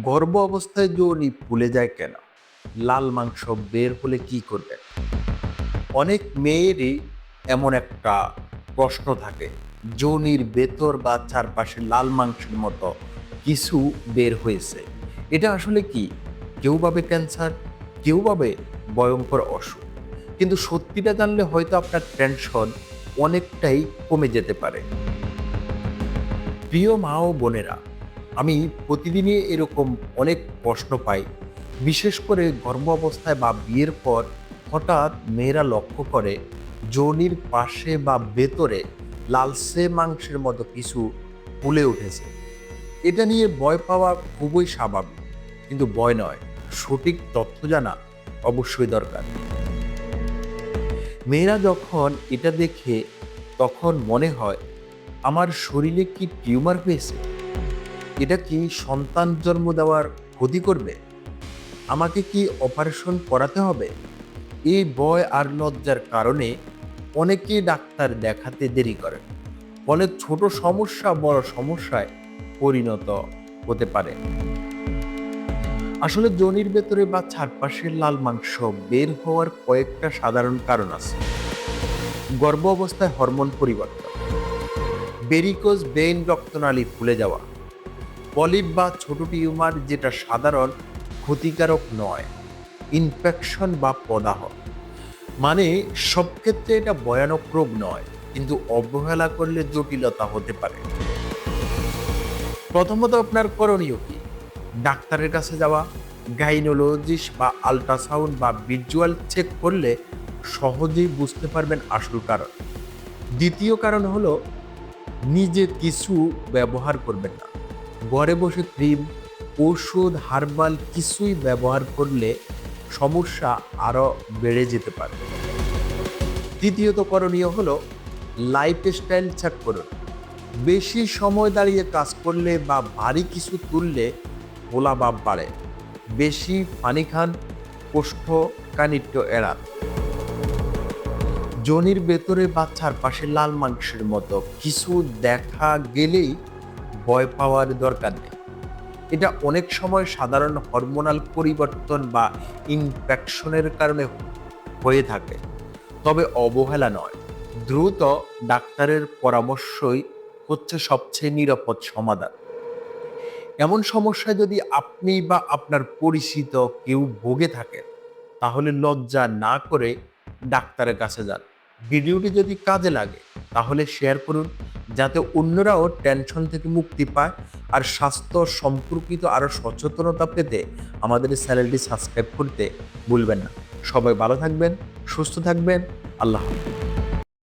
গর্ভ অবস্থায় যৌনি ফুলে যায় কেন? লাল মাংস বের হলে কি করবেন? অনেক মেয়েরই এমন একটা প্রশ্ন থাকে যৌনির ভেতর বা চারপাশে লাল মাংসের মতো কিছু বের হয়েছে। এটা আসলে কি? কেউ ভাবে ক্যান্সার, কেউ ভাবে ভয়ঙ্কর অসুখ। কিন্তু সত্যিটা জানলে হয়তো আপনার টেনশন অনেকটাই কমে যেতে পারে। প্রিয় মা ও বোনেরা আমি প্রতিদিনই এরকম অনেক প্রশ্ন পাই, বিশেষ করে গর্ভ অবস্থায় বা বিয়ের পর হঠাৎ মেয়েরা লক্ষ্য করে যোনির পাশে বা ভেতরে লালসে মাংসের মতো কিছু ফুলে উঠেছে। এটা নিয়ে ভয় পাওয়া খুবই স্বাভাবিক, কিন্তু ভয় নয়, সঠিক তথ্য জানা অবশ্যই দরকার। মেয়েরা যখন এটা দেখে তখন মনে হয়, আমার শরীরে কি টিউমার হয়েছে? এটা কি সন্তান জন্ম দেওয়ার ক্ষতি করবে? আমাকে কি অপারেশন করাতে হবে? এই ভয় আর লজ্জার কারণে অনেকেই ডাক্তার দেখাতে দেরি করেন ফলে ছোট সমস্যা বড় সমস্যায় পরিণত হতে পারে। আসলে জনির ভেতরে বা চারপাশের লাল মাংস বের হওয়ার কয়েকটা সাধারণ কারণ আছে। গর্ভ অবস্থায় হরমোন পরিবর্তন বেরিকোজ বেইন রক্তনালী ফুলে যাওয়া পলিপ বা ছোট টিউমার যেটা সাধারণ, ক্ষতিকারক নয় ইনফেকশন বা প্রদাহ মানে সব ক্ষেত্রে এটা ভয়ানক রোগ নয়, কিন্তু অবহেলা করলে জটিলতা হতে পারে। প্রথমত আপনার করণীয় কি? ডাক্তারের কাছে যাওয়া, গাইনোলজিস্ট বা আলট্রাসাউন্ড বা ভিজুয়াল চেক করলে সহজেই বুঝতে পারবেন আসল কারণ। দ্বিতীয় কারণ হলো, নিজে কিছু ব্যবহার করবেন না। ঘরে বসে ক্রিম ওষুধ হার্বাল কিছুই ব্যবহার করলে সমস্যা আরও বেড়ে যেতে পারে। তৃতীয়ত করণীয় হলো লাইফস্টাইল চেক করুন। বেশি সময় দাঁড়িয়ে কাজ করলে বা ভারী কিছু তুললে ভোলা বাপ বাড়ে। বেশি পানি খান, কোষ্ঠ কানিট্য এড়ান। জনির ভেতরে বাচ্চার পাশে লাল মাংসের মতো কিছু দেখা গেলেই ভয় পাওয়ার দরকার নেই। এটা অনেক সময় সাধারণ হরমোনাল পরিবর্তন বা ইনফেকশনের কারণে হয়ে থাকে। তবে অবহেলা নয়, দ্রুত ডাক্তারের পরামর্শই হচ্ছে সবচেয়ে নিরাপদ সমাধান। এমন সমস্যায় যদি আপনি বা আপনার পরিচিত কেউ ভোগে থাকেন, তাহলে লজ্জা না করে ডাক্তারের কাছে যান। ভিডিওটি যদি কাজে লাগে, তাহলে শেয়ার করুন। যাতে অন্যরাও টেনশন থেকে মুক্তি পায় আর স্বাস্থ্য সম্পর্কিত আরও সচেতনতা পেতে আমাদের চ্যানেলটি সাবস্ক্রাইব করতে ভুলবেন না। সবাই ভালো থাকবেন, সুস্থ থাকবেন, আল্লাহ হাফিজ।